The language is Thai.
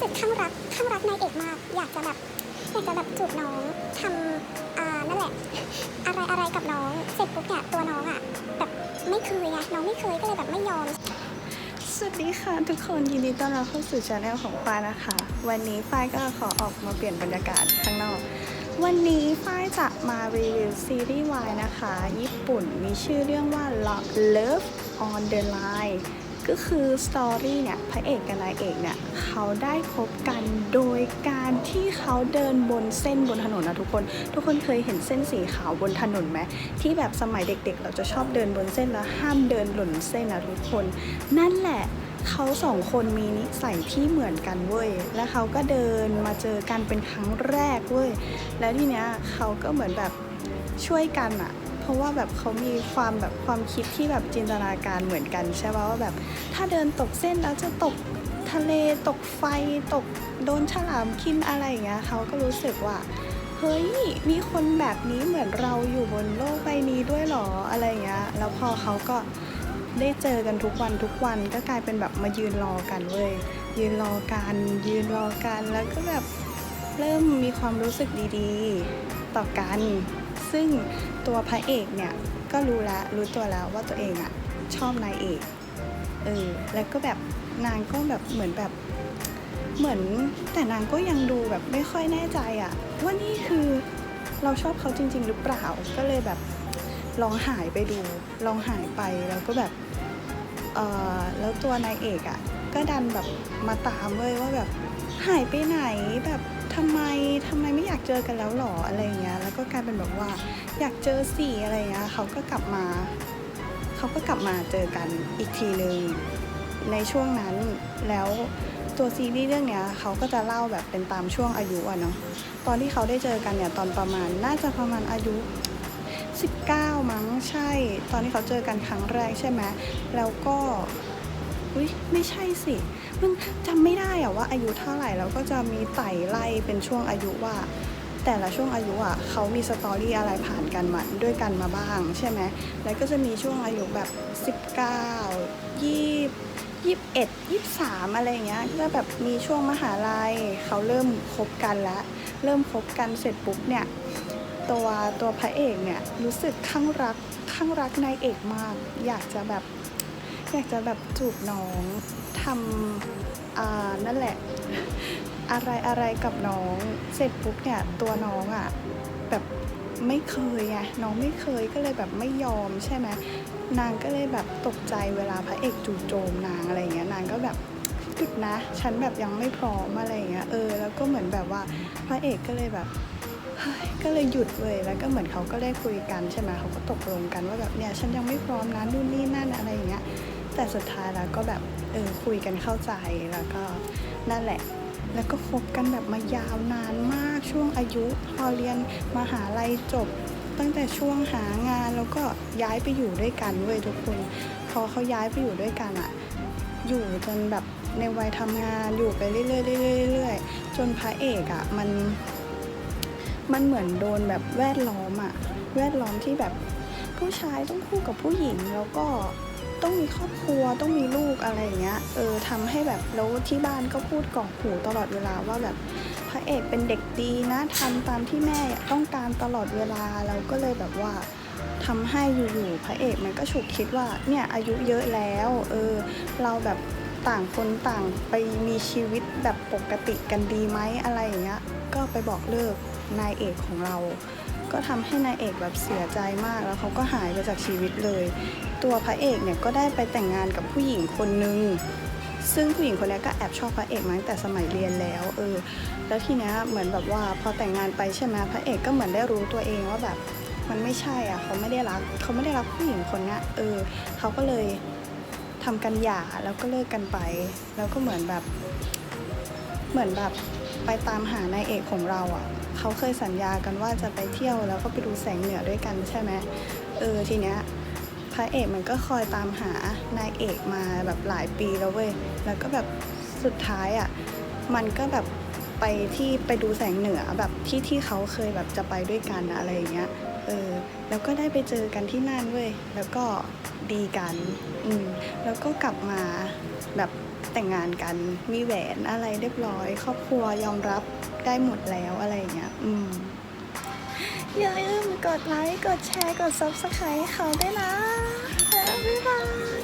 สึกข้างรักข้างรักนายเอกมาก อยากจะแบบอยากจะแบบจูบน้องทำอ่านั่นแหละ อะไรอะไรกับน้องเสร็จปุ๊บเนี่ยตัวน้องอะแบบไม่เคยไงน้องไม่เคยก็เลยแบบไม่ยอมสวัสดีค่ะทุกคนยินดีต้อนรับเข้าสู่ช anel ของฝ้ายนะคะ วันนี้ฝ้ายก็ขอออกมาเปลี่ยนบรรยากาศข้างนอก วันนี้ฝ้ายจะมารีวิวซีรีส์วายนะคะ ญี่ปุ่นมีชื่อเรื่องว่า Love on the Line ก็คือสตอรี่เนี่ยพระเอกกับนายเอกเนี่ยเขาได้พบกันโดยการที่เขาเดินบนเส้นบนถนนนะทุกคน ทุกคนเคยเห็นเส้นสีขาวบนถนนไหมที่แบบสมัยเด็กๆ เราจะชอบเดินบนเส้นแล้วห้ามเดินหล่นเส้นนะทุกคน นั่นแหละเขาสองคนมีนิสัยที่เหมือนกันเว้ย แล้วเขาก็เดินมาเจอกันเป็นครั้งแรกเว้ย แล้วทีเนี้ยเขาก็เหมือนแบบช่วยกันอะ ราะว่าแบบเขามีความแบบความคิดที่แบบจินตนาการเหมือนกัน ใช่ป่ะว่าแบบถ้าเดินตกเส้นแล้วจะตกทะเลตกไฟตกโดนฉลามกินอะไรอย่างเงี้ยเขาก็รู้สึกว่าเฮ้ยมีคนแบบนี้เหมือนเราอยู่บนโลกใบนี้ด้วยหรออะไรอย่างเงี้ยแล้วพอเขาก็ได้เจอกันทุกวันทุกวันก็กลายเป็นแบบมายืนรอกันเว้ยยืนรอกันยืนรอกันแล้วก็แบบเริ่มมีความรู้สึกดีๆ ต่อกัน ซึ่งตัวพระเอกเนี่ยก็รู้แล้วรู้ตัวแล้วว่าตัวเองอะชอบนายเอกเออแล้วก็แบบนางก็แบบเหมือนแบบเหมือนแต่นางก็ยังดูแบบไม่ค่อยแน่ใจอะว่านี่คือเราชอบเขาจริง ๆ หรือเปล่าก็เลยแบบลองหายไปดู ลองหายไปแล้วก็แบบเออแล้วตัวนายเอกอะก็ดันแบบมาตามเว้ยว่าแบบหายไปไหนแบบทำไม เจอกันแล้วหรออะไรเงี้ย แล้วก็กลายเป็นแบบว่าอยากเจอสี่อะไรเงี้ยเขาก็กลับมาเขาก็กลับมาเจอกันอีกทีหนึ่งในช่วงนั้นแล้วตัวซีรีส์เรื่องเนี้ยเขาก็จะเล่าแบบเป็นตามช่วงอายุอะเนาะตอนที่เขาได้เจอกันเนี่ยตอนประมาณน่าจะประมาณอายุ 19 มั้งใช่ ตอนที่เขาเจอกันครั้งแรกใช่ไหมแล้วก็อุ้ยไม่ใช่สิมันจำไม่ได้อะว่าอายุเท่าไหร่แล้วก็จะมีไต่ไล่เป็นช่วงอายุว่า แต่ละช่วงอายุอะเขามีสตอรี่อะไรผ่านกันมาด้วยกันมาบ้าง ใช่ไหมแล้วก็จะมีช่วงอายุแบบ 19 20 21 23อะไรอย่างเงี้ยก็แบบมีช่วงมหาลัยเขาเริ่มคบกันแล้ว เริ่มคบกันเสร็จปุ๊บเนี่ย ตัวตัวพระเอกเนี่ยรู้สึกข้างรักข้างรักนายเอกมาก อยากจะแบบอยากจะแบบจูบน้องทำอ่านั่นแหละ อะไรอะไรกับน้อง เสร็จปุ๊บเนี่ยตัวน้องอะ่ะแบบไม่เคยไงน้องไม่เคยก็เลยแบบไม่ยอมใช่ไหมนางก็เลยแบบตกใจเวลาพระเอกจู่โจมนางอะไรเงี้ยนางก็แบบหยุดนะ ฉันแบบยังไม่พร้อมอะไรเงี้ยเออแล้วก็เหมือนแบบว่าพระเอกก็เลยแบบก็เลยหยุดเลยแล้วก็เหมือนเขาก็ได้คุยกันใช่ไหมเขาก็ตกลงกันว่าแบบเนี่ยฉันยังไม่พร้อมนะนู่นนี่นั่นอะไรอย่างเงี้ยแต่สุดท้ายแล้วก็แบบเออคุยกันเข้าใจแล้วก็นั่นแหละ แล้วก็คบกันแบบมายาวนานมากช่วงอายุ พอเรียนมหาลัยจบ ตั้งแต่ช่วงหางานแล้วก็ย้ายไปอยู่ด้วยกันเว้ยทุกคน พอเขาย้ายไปอยู่ด้วยกันอะอยู่จนแบบในวัยทำงานอยู่ไปเรื่อยๆเรื่อยๆเรื่อยๆจนพระเอกอะมันมันเหมือนโดนแบบแวดล้อมอะแวดล้อมที่แบบ ผู้ชายต้องคู่กับผู้หญิงแล้วก็ต้องมีครอบครัวต้องมีลูกอะไรอย่างเงี้ยเออทำให้แบบแล้วที่บ้านก็พูดกอกหูตลอดเวลาว่าแบบพระเอกเป็นเด็กดีนะทำตามที่แม่ต้องการตลอดเวลาแล้วก็เลยแบบว่าทำให้อยู่ๆพระเอกมันก็ฉุกคิดว่าเนี่ยอายุเยอะแล้วเออเราแบบต่างคนต่างไปมีชีวิตแบบปกติกันดีไหมอะไรอย่างเงี้ยก็ไปบอกเลิกนายเอกของเรา ก็ทำให้นายเอกแบบเสียใจมากแล้วเขาก็หายไปจากชีวิตเลย ตัวพระเอกเนี่ยก็ได้ไปแต่งงานกับผู้หญิงคนนึงซึ่งผู้หญิงคนนี้ก็แอบชอบพระเอกมาตั้งแต่สมัยเรียนแล้วเออแล้วทีเนี้ยเหมือนแบบว่าพอแต่งงานไปใช่ไหมพระเอกก็เหมือนได้รู้ตัวเองว่าแบบมันไม่ใช่อะเขาไม่ได้รักเขาไม่ได้รักผู้หญิงคนนี้เออเขาก็เลยทำกันหย่าแล้วก็เลิกกันไป แล้วก็เหมือนแบบเหมือนแบบ ไปตามหานายเอกของเราอะเขาเคยสัญญากันว่าจะไปเที่ยวแล้วก็ไปดูแสงเหนือด้วยกันใช่ไหมเออทีเนี้ยพระเอกมันก็คอยตามหานายเอกมาแบบหลายปีแล้วเว้ยแล้วก็แบบสุดท้ายอะมันก็แบบไปที่ไปดูแสงเหนือแบบที่ที่เขาเคยแบบจะไปด้วยกันอะอะไรอย่างเงี้ยเออแล้วก็ได้ไปเจอกันที่นั่นเว้ยแล้วก็ดีกันอืมแล้วก็กลับมา แบบแต่งงานกันมีแหวนอะไรเรียบร้อย ครอบครัวยอมรับได้หมดแล้วอะไรอย่างเงี้ยอืมอย่าลืมกดไลค์ กดแชร์ กด subscribe ให้เขาด้วยนะ บ๊ายบาย